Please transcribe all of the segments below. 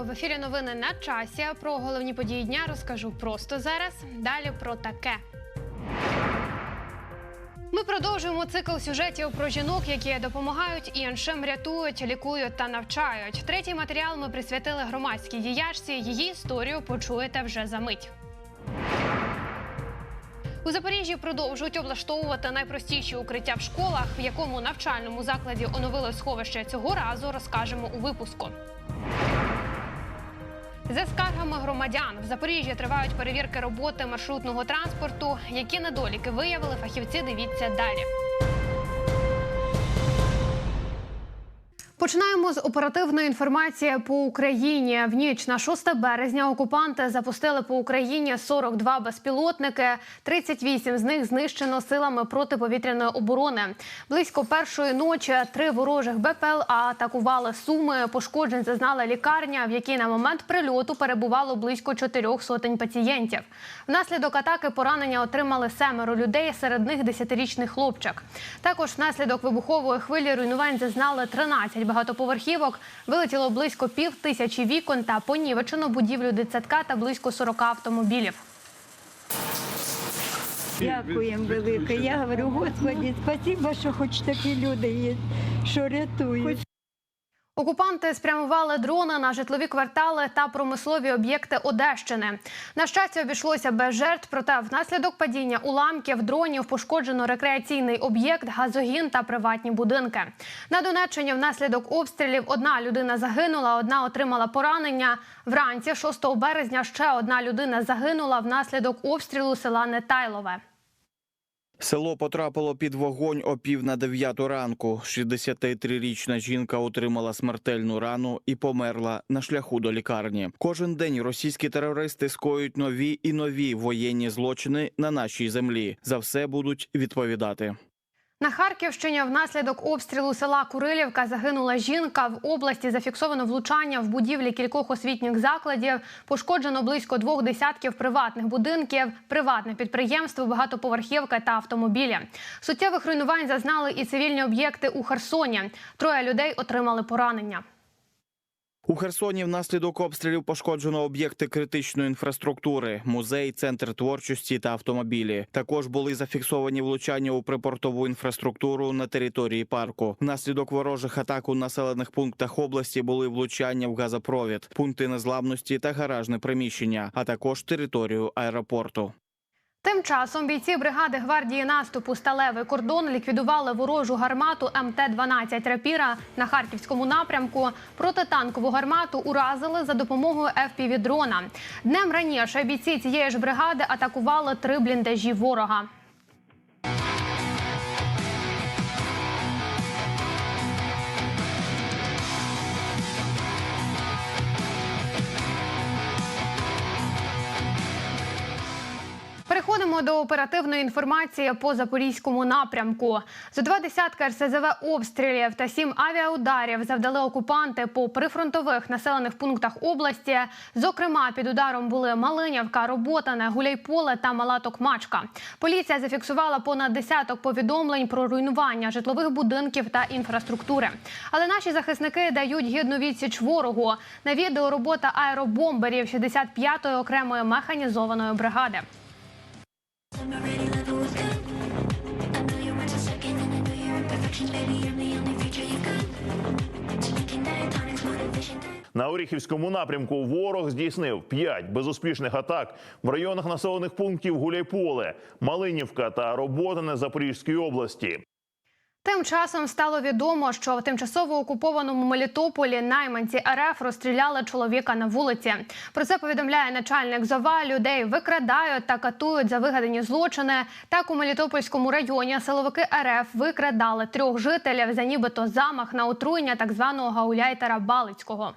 В ефірі. Новини на часі. Про головні події дня розкажу просто зараз. Далі про таке. Ми продовжуємо цикл сюжетів про жінок, які допомагають іншим, рятують, лікують та навчають. Третій матеріал ми присвятили громадській діячці. Її історію почуєте вже за мить. У Запоріжжі продовжують облаштовувати найпростіші укриття в школах, в якому навчальному закладі оновили сховище цього разу. Розкажемо у випуску. За скаргами громадян в Запоріжжі тривають перевірки роботи маршрутного транспорту. Які недоліки виявили фахівці? Дивіться далі. Починаємо з оперативної інформації по Україні. В ніч на 6 березня окупанти запустили по Україні 42 безпілотники. 38 з них знищено силами протиповітряної оборони. Близько першої ночі три ворожих БПЛА атакували суми. Пошкоджень зазнала лікарня, в якій на момент прильоту перебувало близько чотирьох сотень пацієнтів. Внаслідок атаки поранення отримали семеро людей, серед них 10-річний хлопчик. Також внаслідок вибухової хвилі руйнувань зазнали 13 багатоповерхівок. Вилетіло близько пів тисячі вікон та понівечено будівлю дитсадка та близько 40 автомобілів. Дякуємо велике. Я говорю, Господі, спасибо, що хоч такі люди є, що рятують. Окупанти спрямували дрони на житлові квартали та промислові об'єкти Одещини. На щастя, обійшлося без жертв, проте внаслідок падіння уламків дронів пошкоджено рекреаційний об'єкт, газогін та приватні будинки. На Донеччині внаслідок обстрілів одна людина загинула, одна отримала поранення. Вранці 6 березня ще одна людина загинула внаслідок обстрілу села Нетайлове. Село потрапило під вогонь о пів на дев'яту ранку. 63-річна жінка отримала смертельну рану і померла на шляху до лікарні. Кожен день російські терористи скоюють нові і нові воєнні злочини на нашій землі. За все будуть відповідати. На Харківщині внаслідок обстрілу села Курилівка загинула жінка. В області зафіксовано влучання в будівлі кількох освітніх закладів. Пошкоджено близько двох десятків приватних будинків, приватне підприємство, багатоповерхівка та автомобілі. Суттєвих руйнувань зазнали і цивільні об'єкти у Херсоні. Троє людей отримали поранення. У Херсоні внаслідок обстрілів пошкоджено об'єкти критичної інфраструктури, музей, центр творчості та автомобілі. Також були зафіксовані влучання у припортову інфраструктуру на території парку. Внаслідок ворожих атак у населених пунктах області були влучання в газопровід, пункти незламності та гаражне приміщення, а також територію аеропорту. Тим часом бійці бригади гвардії наступу Сталевий кордон ліквідували ворожу гармату МТ-12 «Рапіра» на харківському напрямку. Протитанкову гармату уразили за допомогою FPV-дрона. Днем раніше бійці цієї ж бригади атакували три бліндажі ворога. Переходимо до оперативної інформації по запорізькому напрямку. За два десятки РСЗВ обстрілів та сім авіаударів завдали окупанти по прифронтових населених пунктах області. Зокрема, під ударом були Малинівка, Роботане, Гуляйполе та Мала Токмачка. Поліція зафіксувала понад десяток повідомлень про руйнування житлових будинків та інфраструктури. Але наші захисники дають гідну відсіч ворогу. На відео робота аеробомберів 65-ї окремої механізованої бригади. На Оріхівському напрямку ворог здійснив п'ять безуспішних атак в районах населених пунктів Гуляйполе, Малинівка та Роботине Запорізької області. Тим часом стало відомо, що в тимчасово окупованому Мелітополі найманці РФ розстріляли чоловіка на вулиці. Про це повідомляє начальник ЗОВА. Людей викрадають та катують за вигадані злочини. Так у Мелітопольському районі силовики РФ викрадали трьох жителів за нібито замах на отруєння так званого гауляйтера Балицького.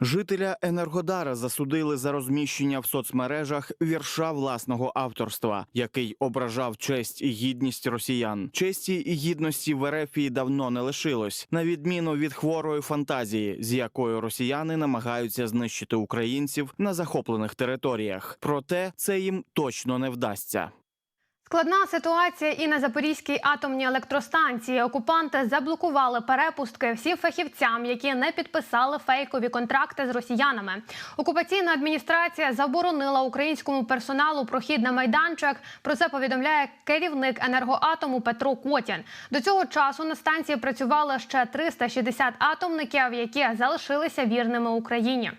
Жителя Енергодара засудили за розміщення в соцмережах вірша власного авторства, який ображав честь і гідність росіян. Честі і гідності в Ерефії давно не лишилось, на відміну від хворої фантазії, з якою росіяни намагаються знищити українців на захоплених територіях. Проте це їм точно не вдасться. Складна ситуація і на Запорізькій атомній електростанції. Окупанти заблокували перепустки всім фахівцям, які не підписали фейкові контракти з росіянами. Окупаційна адміністрація заборонила українському персоналу прохід на майданчик. Про це повідомляє керівник енергоатому Петро Котін. До цього часу на станції працювало ще 360 атомників, які залишилися вірними Україні.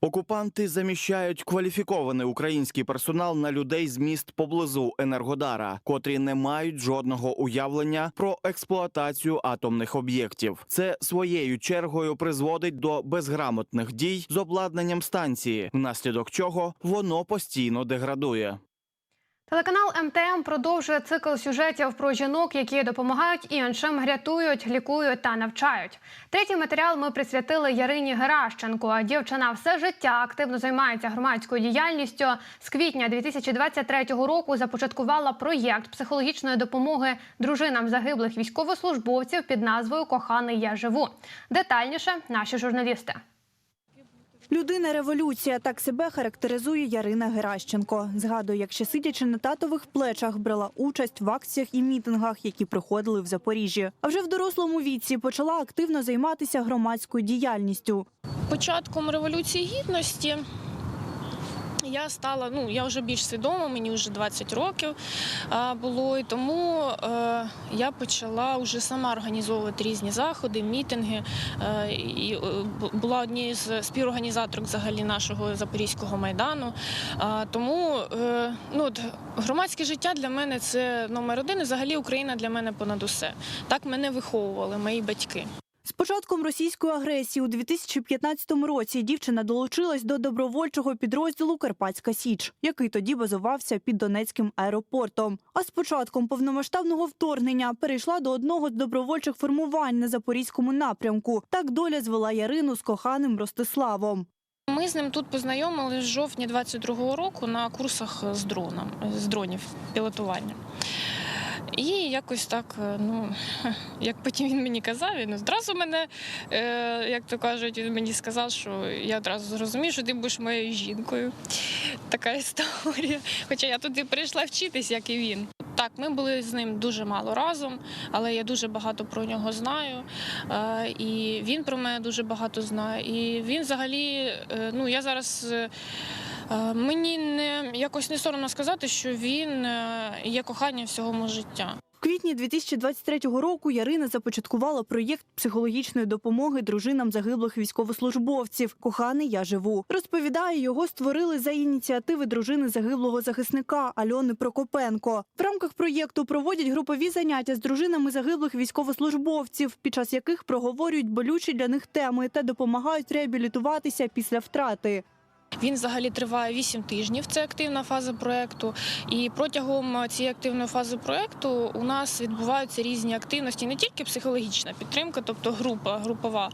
Окупанти заміщають кваліфікований український персонал на людей з міст поблизу Енергодара, котрі не мають жодного уявлення про експлуатацію атомних об'єктів. Це своєю чергою призводить до безграмотних дій з обладнанням станції, внаслідок чого воно постійно деградує. Телеканал МТМ продовжує цикл сюжетів про жінок, які допомагають іншим, рятують, лікують та навчають. Третій матеріал ми присвятили Ярині Геращенко. Дівчина все життя активно займається громадською діяльністю. З квітня 2023 року започаткувала проєкт психологічної допомоги дружинам загиблих військовослужбовців під назвою Коханий я живу. Детальніше наші журналісти. Людина революція так себе характеризує Ярина Геращенко. Згадує, як ще сидячи на татових плечах, брала участь в акціях і мітингах, які приходили в Запоріжжі. А вже в дорослому віці почала активно займатися громадською діяльністю. початком революції гідності я стала, ну я вже більш свідома, мені вже 20 років було, і тому е, я почала вже сама організовувати різні заходи, мітинги. Е, і е, була однією з співорганізаторок взагалі нашого запорізького майдану. Тому ну, от, громадське життя для мене це номер один. І взагалі Україна для мене понад усе. Так мене виховували мої батьки. З початком російської агресії у 2015 році дівчина долучилась до добровольчого підрозділу Карпатська Січ, який тоді базувався під Донецьким аеропортом. А з початком повномасштабного вторгнення перейшла до одного з добровольчих формувань на запорізькому напрямку. Так доля звела Ярину з коханим Ростиславом. Ми з ним тут познайомилися в жовтні 22-го року на курсах з дроном, з дронів пілотування. І якось так, е, ну як потім він мені казав, він одразу мене, е, як то кажуть, він мені сказав, що я одразу зрозумів, що ти будеш моєю жінкою. Така історія. Хоча я туди прийшла вчитись, як і він. Так, ми були з ним дуже мало разом, але я дуже багато про нього знаю. Е, І він про мене дуже багато знає. І він взагалі, е, ну я зараз. е, Мені не якось не соромно сказати, що він е, є коханням всього мого життя. В квітні 2023 року Ярина започаткувала проєкт психологічної допомоги дружинам загиблих військовослужбовців. Коханий я живу. Розповідає, його створили за ініціативи дружини загиблого захисника Альони Прокопенко. В рамках проєкту проводять групові заняття з дружинами загиблих військовослужбовців, під час яких проговорюють болючі для них теми та допомагають реабілітуватися після втрати. Він взагалі триває 8 тижнів. Це активна фаза проекту. І протягом цієї активної фази проекту у нас відбуваються різні активності, не тільки психологічна підтримка, тобто група, групова,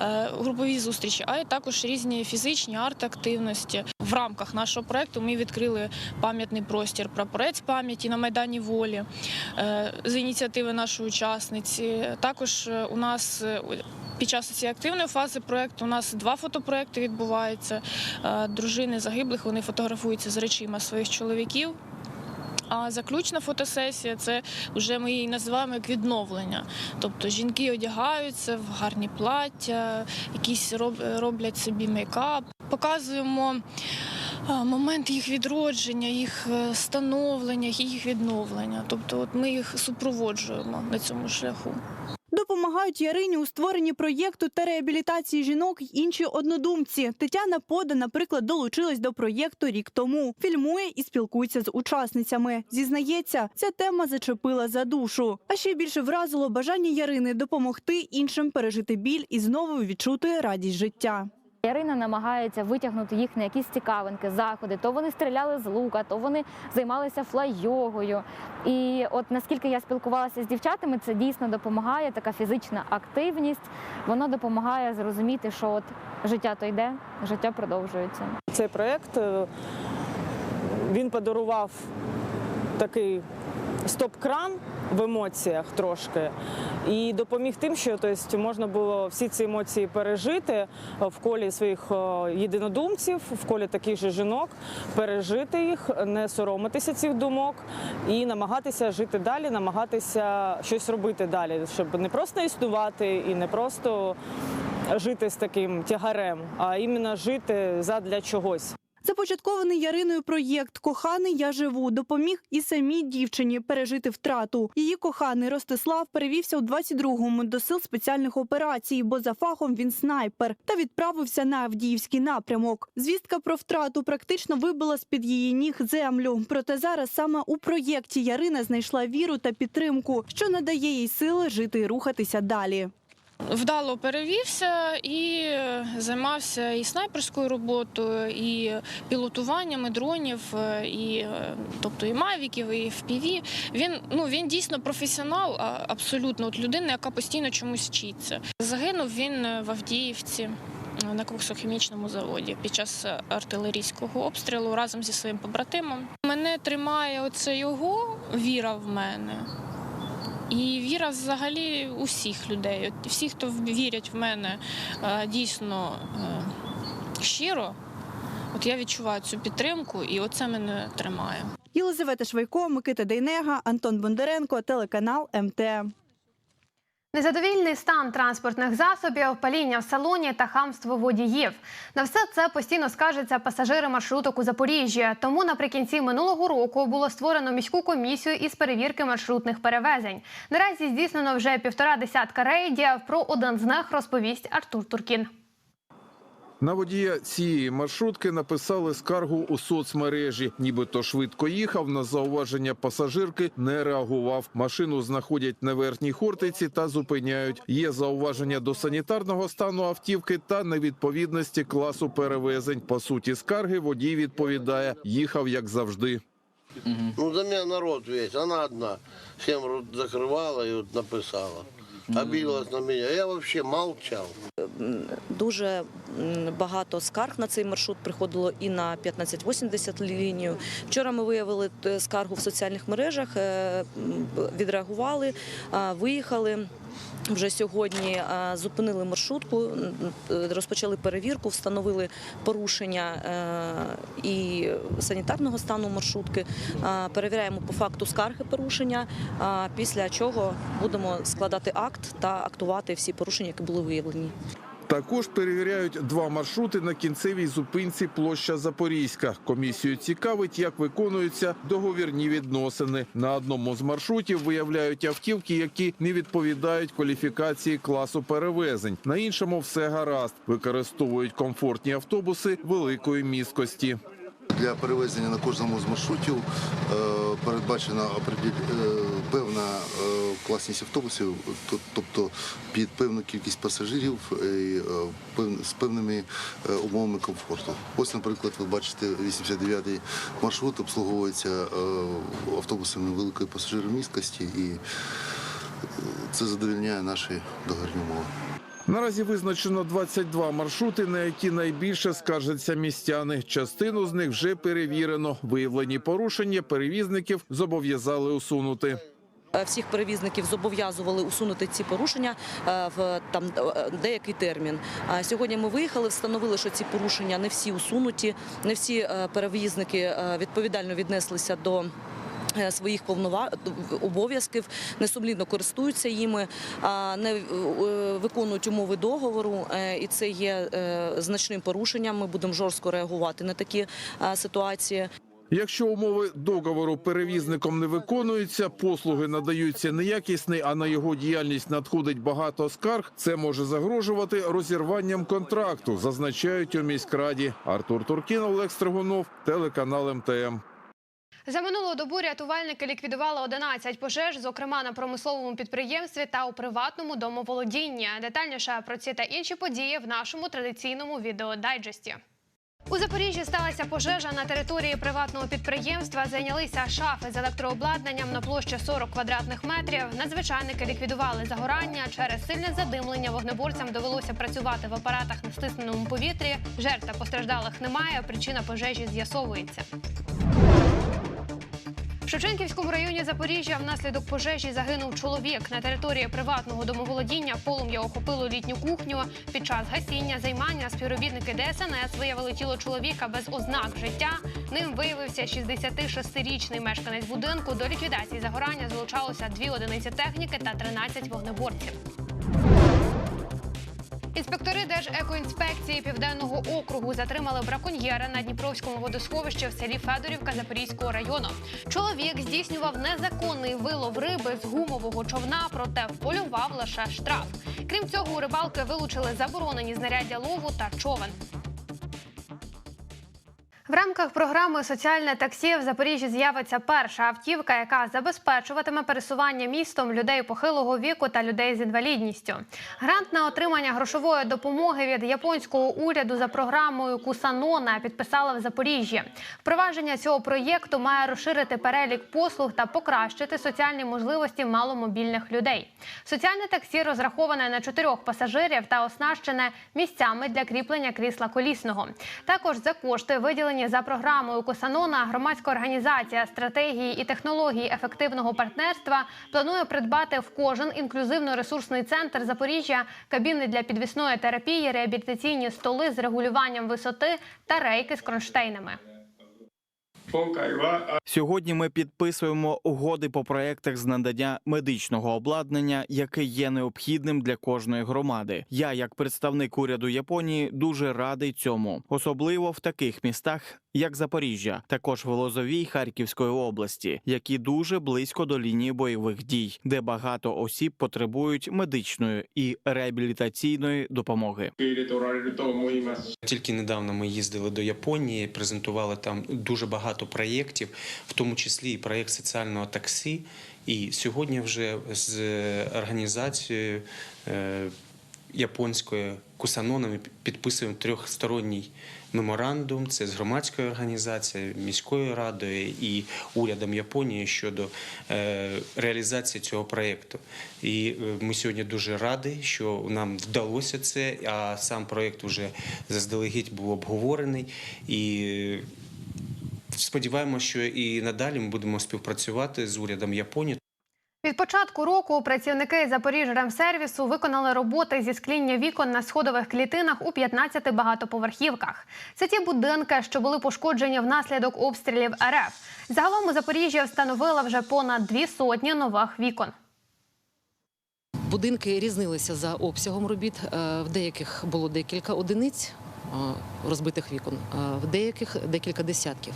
е, групові зустрічі, а й також різні фізичні арт-активності. В рамках нашого проекту ми відкрили пам'ятний простір прапорець пам'яті на майдані волі е, з ініціативи нашої учасниці. Також у нас під час цієї активної фази проекту у нас два фотопроекти відбуваються. Е, Дружини загиблих вони фотографуються з речима своїх чоловіків. А заключна фотосесія це вже ми її називаємо як відновлення. Тобто жінки одягаються в гарні плаття, якісь роблять собі мейкап. Показуємо е, момент їх відродження, їх е, становлення, їх відновлення. Тобто, от ми їх супроводжуємо на цьому шляху. Допомагають Ярині у створенні проєкту та реабілітації жінок й інші однодумці. Тетяна Пода, наприклад, долучилась до проєкту рік тому. Фільмує і спілкується з учасницями. Зізнається, ця тема зачепила за душу. А ще більше вразило бажання Ярини допомогти іншим пережити біль і знову відчути радість життя. Ярина намагається витягнути їх на якісь цікавинки, заходи. То вони стріляли з лука, то вони займалися флай-йогою. І от наскільки я спілкувалася з дівчатами, це дійсно допомагає. Така фізична активність. Воно допомагає зрозуміти, що от життя то йде, життя продовжується. Цей проєкт е, він подарував такий стоп-кран в емоціях трошки і допоміг тим, що тобто, можна було всі ці емоції пережити е, в колі своїх е, єдинодумців, в колі таких же жінок, пережити їх, не соромитися цих думок і намагатися жити далі, намагатися щось робити далі, щоб не просто існувати і не просто жити з таким тягарем, а іменно жити задля чогось. Започаткований Яриною проєкт Коханий я живу допоміг і самій дівчині пережити втрату. Її коханий Ростислав перевівся у 22-му до сил спеціальних операцій, бо за фахом він снайпер та відправився на Авдіївський напрямок. Звістка про втрату практично вибила з під її ніг землю. Проте зараз саме у проєкті Ярина знайшла віру та підтримку, що надає їй сили жити і рухатися далі. Вдало перевівся і займався і снайперською роботою, і пілотуванням і дронів, е, і е, тобто і мавіків, і FPV. Він ну він дійсно професіонал, абсолютно от людина, яка постійно чомусь вчиться. Загинув він е, в Авдіївці. На коксохімічному заводі під час артилерійського обстрілу разом зі своїм побратимом. Мене тримає оце його віра в мене. І віра взагалі усіх людей. От всі, хто вірять в мене е, дійсно е, щиро, от я відчуваю цю підтримку, і оце мене тримає. Єлизавета Швайко, Микита Дейнега, Антон Бондаренко, телеканал МТ. Незадовільний стан транспортних засобів, паління в салоні та хамство водіїв. На все це постійно скаржаться пасажири маршруток у Запоріжжі. Тому наприкінці минулого року було створено міську комісію із перевірки маршрутних перевезень. Наразі здійснено вже півтора десятка рейдів. Про один з них розповість Артур Туркін. На водія цієї маршрутки написали скаргу у соцмережі. Нібито швидко їхав на зауваження пасажирки, не реагував. Машину знаходять на верхній хортиці та зупиняють. Є зауваження до санітарного стану автівки та невідповідності класу перевезень. По суті, скарги водій відповідає: їхав як завжди. Ну, за меня народ весь, она одна. Всем рот закрывала и вот написала. Обиделась на меня. Я взагалі мовчав. Дуже багато скарг на цей маршрут приходило і на 1580 лінію. Вчора ми виявили е, скаргу в соціальних мережах, е, відреагували, виїхали. Вже сьогодні е, зупинили маршрутку, розпочали перевірку, встановили порушення е, і санітарного стану маршрутки. Е, Перевіряємо по факту скарги порушення, після чого будемо складати акт та актувати всі порушення, які були виявлені. Також перевіряють два маршрути на кінцевій зупинці площа Запорізька. Комісію цікавить, як виконуються договірні відносини. На одному з маршрутів виявляють автівки, які не відповідають кваліфікації класу перевезень. На іншому все гаразд. Використовують комфортні автобуси великої міськості. Для перевезення на кожному з маршрутів е, передбачена е, певна е, класність автобусів, тобто під певну кількість пасажирів е, пев- з певними е, умовами комфорту. Ось, наприклад, ви бачите, 89-й маршрут обслуговується е, автобусами великої пасажиромісткості, і е, це задовільняє наші договірні умови. Наразі визначено 22 маршрути, на які найбільше скаржаться містяни. Частину з них вже перевірено. Виявлені порушення перевізників зобов'язали усунути. Е, Всіх перевізників зобов'язували усунути ці порушення е, в там е, деякий термін. Сьогодні ми виїхали, встановили, що ці порушення не всі усунуті, не всі перевізники відповідально віднеслися до. Своїх повнова... обов'язків несумлінно користуються їми, не виконують умови договору, і це є значним порушенням. Ми будемо жорстко реагувати на такі ситуації. Якщо умови договору перевізником не виконуються, послуги надаються неякісні, а на його діяльність надходить багато скарг. Це може загрожувати розірванням контракту, зазначають у міськраді. Артур Туркін, Олег Стригунов, телеканал МТМ. За минулу добу рятувальники ліквідували 11 пожеж, зокрема на промисловому підприємстві та у приватному домоволодінні. Детальніше про ці та інші події в нашому традиційному відеодайджесті. У Запоріжжі сталася пожежа на території приватного підприємства. Зайнялися шафи з електрообладнанням на площі 40 квадратних метрів. Надзвичайники ліквідували загорання. Через сильне задимлення вогнеборцям довелося працювати в апаратах на стисненому повітрі. Жертв та постраждалих немає. Причина пожежі з'ясовується. В Шевченківському районі Запоріжжя внаслідок пожежі загинув чоловік. На території приватного домоволодіння полум'я охопило літню кухню. Під час гасіння займання співробітники ДСНС виявили тіло чоловіка без ознак життя. Ним виявився 66-річний мешканець будинку. До ліквідації загорання залучалося дві одиниці техніки та 13 вогнеборців. Інспектори Держекоінспекції Південного округу затримали браконьєра на Дніпровському водосховищі в селі Федорівка Запорізького району. Чоловік здійснював незаконний вилов риби з гумового човна, проте вполював лише штраф. Крім цього, у рибалки вилучили заборонені знаряддя лову та човен. В рамках програми Соціальне таксі в Запоріжжі з'явиться перша автівка, яка забезпечуватиме пересування містом людей похилого віку та людей з інвалідністю. Грант на отримання грошової допомоги від японського уряду за програмою Кусанона підписали в Запоріжжі. Впровадження цього проєкту має розширити перелік послуг та покращити соціальні можливості маломобільних людей. Соціальне таксі розраховане на чотирьох пасажирів та оснащене місцями для кріплення крісла колісного. Також за кошти виділені за програмою Косанона громадська організація стратегії і технології ефективного партнерства планує придбати в кожен інклюзивно-ресурсний центр Запоріжжя кабіни для підвісної терапії, реабілітаційні столи з регулюванням висоти та рейки з кронштейнами. Сьогодні ми підписуємо угоди по проектах з надання медичного обладнання, яке є необхідним для кожної громади. Я, як представник уряду Японії, дуже радий цьому, особливо в таких містах, як Запоріжжя, також в Лозовій Харківської області, які дуже близько до лінії бойових дій, де багато осіб потребують медичної і реабілітаційної допомоги. Тільки недавно ми їздили до Японії, презентували там дуже багато проєктів, в тому числі і проєкт соціального таксі. І сьогодні вже з організацією е, японською Кусаноном підписуємо трьохсторонній меморандум. Це з громадською організацією, міською радою і урядом Японії щодо е, реалізації цього проєкту. І е, ми сьогодні дуже раді, що нам вдалося це. А сам проєкт вже заздалегідь був обговорений і. Сподіваємося, що і надалі ми будемо співпрацювати з урядом Японії. Від початку року працівники Запоріжремсервісу виконали роботи зі скління вікон на сходових клітинах у 15 багатоповерхівках. Це ті будинки, що були пошкоджені внаслідок обстрілів РФ. Загалом у Запоріжжі встановили вже понад дві сотні нових вікон. Будинки різнилися за обсягом робіт. Е, В деяких було декілька одиниць розбитих вікон, е, в деяких декілька десятків.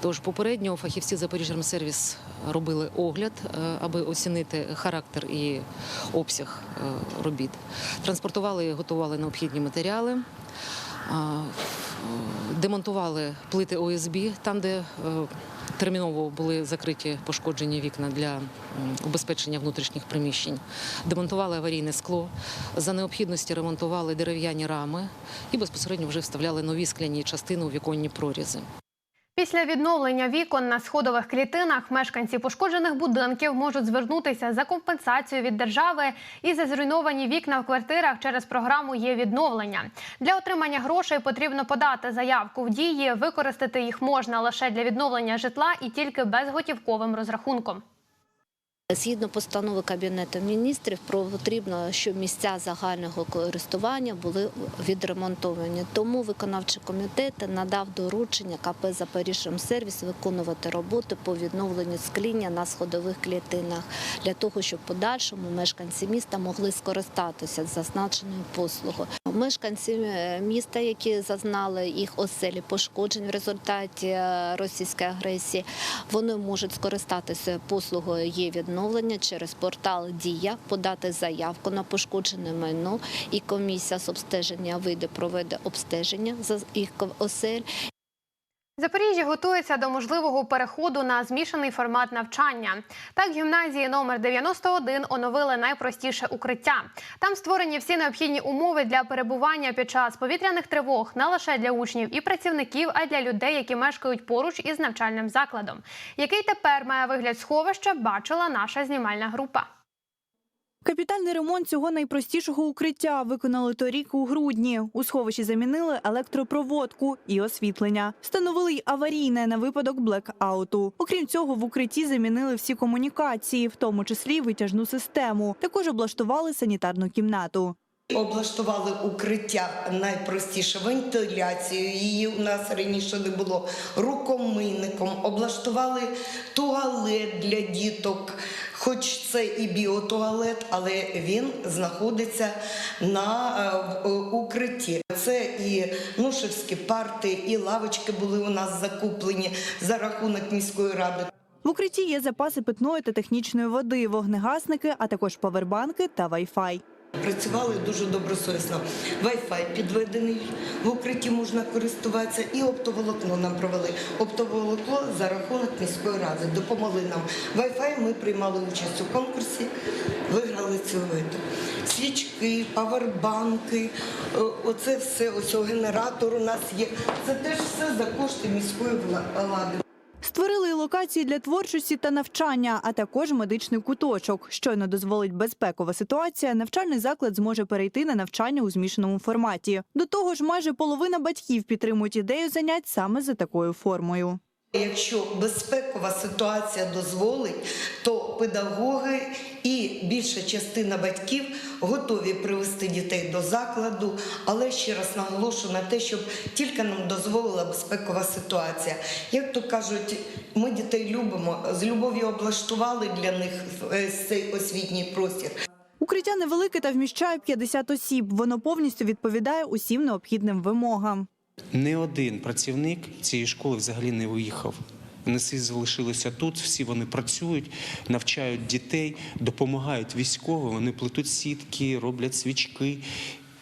Тож попередньо фахівці Запоріжжямсервіс робили огляд, е, аби оцінити характер і обсяг е, робіт. Транспортували і готували необхідні матеріали. е, Демонтували плити ОСБ там, де е, терміново були закриті пошкоджені вікна для убезпечення внутрішніх приміщень. Демонтували аварійне скло. За необхідності ремонтували дерев'яні рами і безпосередньо вже вставляли нові скляні частини у віконні прорізи. Після відновлення вікон на сходових клітинах мешканці пошкоджених будинків можуть звернутися за компенсацією від держави і за зруйновані вікна в квартирах через програму є відновлення. Для отримання грошей потрібно подати заявку в дії. Використати їх можна лише для відновлення житла і тільки безготівковим розрахунком. Згідно постанови Кабінету міністрів, потрібно, щоб місця загального користування були відремонтовані. Тому виконавчий комітет надав доручення КП «Запоріжжямсервіс» виконувати роботи по відновленню скління на сходових клітинах для того, щоб подальшому мешканці міста могли скористатися зазначеною послугою. Мешканці е, міста, які зазнали їх оселі пошкоджень в результаті е, російської агресії, вони можуть скористатися послугою є відновлення через портал Дія, подати заявку на пошкоджене майно, і комісія з обстеження вийде проведе обстеження за їх осель. Запоріжжя готується до можливого переходу на змішаний формат навчання. Так, гімназії номер 91 оновили найпростіше укриття. Там створені всі необхідні умови для перебування під час повітряних тривог не лише для учнів і працівників, а й для людей, які мешкають поруч із навчальним закладом. Який тепер має вигляд сховища, бачила наша знімальна група. Капітальний ремонт цього найпростішого укриття виконали торік у грудні. У сховищі замінили електропроводку і освітлення. Встановили й аварійне на випадок блекауту. Окрім цього, в укритті замінили всі комунікації, в тому числі витяжну систему. Також облаштували санітарну кімнату. Облаштували укриття найпростіше вентиляцію. Її у нас раніше не було рукомийником. Облаштували туалет для діток, хоч це і біотуалет, але він знаходиться на е, в- укритті. Це і нушевські парти, і лавочки були у нас закуплені за рахунок міської ради. В укритті є запаси питної та технічної води, вогнегасники, а також павербанки та вайфай. Працювали дуже добросовісно. Wi-Fi підведений, в укритті можна користуватися, і оптоволокно нам провели. Оптоволокло за рахунок міської ради допомогли нам. Wi-Fi ми приймали участь у конкурсі, виграли цю виду. Свічки, павербанки, е, оце все, ось генератор у нас є. Це теж все за кошти міської влади. Створили локації для творчості та навчання, а також медичний куточок. Щойно дозволить безпекова ситуація, навчальний заклад зможе перейти на навчання у змішаному форматі. До того ж, майже половина батьків підтримують ідею занять саме за такою формою. Якщо безпекова ситуація дозволить, то педагоги і більша частина батьків готові привести дітей до закладу, але ще раз наголошую на те, щоб тільки нам дозволила безпекова ситуація. Як то кажуть, ми дітей любимо, з любов'ю облаштували для них цей освітній простір. Укриття невелике та вміщає 50 осіб. Воно повністю відповідає усім необхідним вимогам. Не один працівник цієї школи взагалі не виїхав. Вони всі залишилися тут, всі вони працюють, навчають дітей, допомагають військовим, вони плетуть сітки, роблять свічки.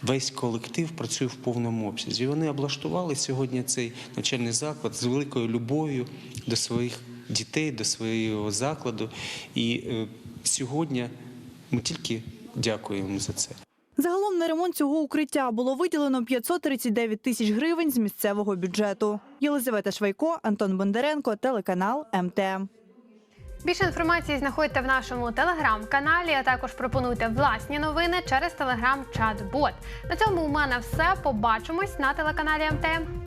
Весь колектив працює в повному обсязі. Вони облаштували сьогодні цей навчальний заклад з великою любов'ю до своїх дітей, до свого закладу. І е, сьогодні ми тільки дякуємо за це. Загалом на ремонт цього укриття було виділено 539 тисяч гривень з місцевого бюджету. Єлизавета Швайко, Антон Бондаренко, телеканал МТМ. Більше інформації знаходьте в нашому телеграм-каналі, а також пропонуйте власні новини через телеграм-чат-бот. На цьому у мене все. Побачимось на телеканалі МТМ.